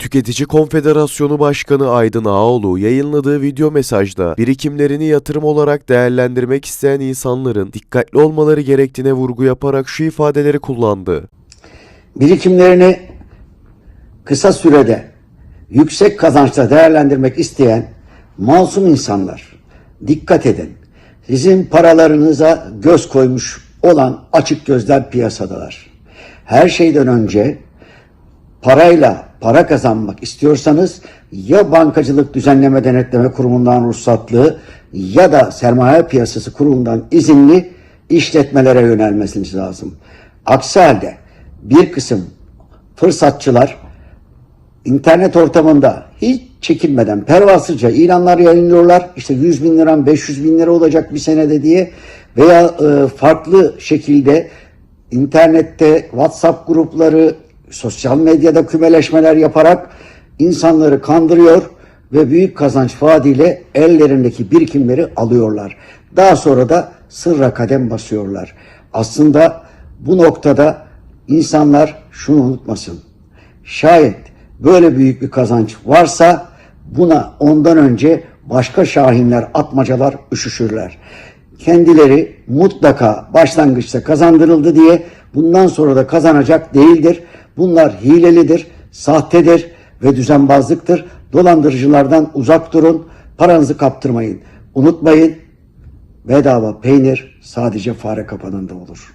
Tüketici Konfederasyonu Başkanı Aydın Ağoğlu yayınladığı video mesajda birikimlerini yatırım olarak değerlendirmek isteyen insanların dikkatli olmaları gerektiğine vurgu yaparak şu ifadeleri kullandı. birikimlerini kısa sürede yüksek kazançla değerlendirmek isteyen masum insanlar dikkat edin. Sizin paralarınıza göz koymuş olan açık gözler piyasadalar. Her şeyden önce parayla para kazanmak istiyorsanız ya bankacılık düzenleme denetleme kurumundan ruhsatlı ya da sermaye piyasası kurumundan izinli işletmelere yönelmesiniz lazım. Aksi halde bir kısım fırsatçılar internet ortamında hiç çekinmeden pervasızca ilanlar yayınlıyorlar. İşte 100 bin liram 500 bin lira olacak bir senede diye veya e, farklı şekilde internette WhatsApp grupları, sosyal medyada kümeleşmeler yaparak insanları kandırıyor ve büyük kazanç vaadiyle ellerindeki birikimleri alıyorlar. Daha sonra da sırra kadem basıyorlar. Aslında bu noktada insanlar şunu unutmasın. Şayet böyle büyük bir kazanç varsa buna ondan önce başka şahinler, atmacalar üşüşürler. Kendileri mutlaka başlangıçta kazandırıldı diye bundan sonra da kazanacak değildir. Bunlar hilelidir, sahtedir ve düzenbazlıktır. Dolandırıcılardan uzak durun, paranızı kaptırmayın. Unutmayın, bedava peynir sadece fare kapanında olur.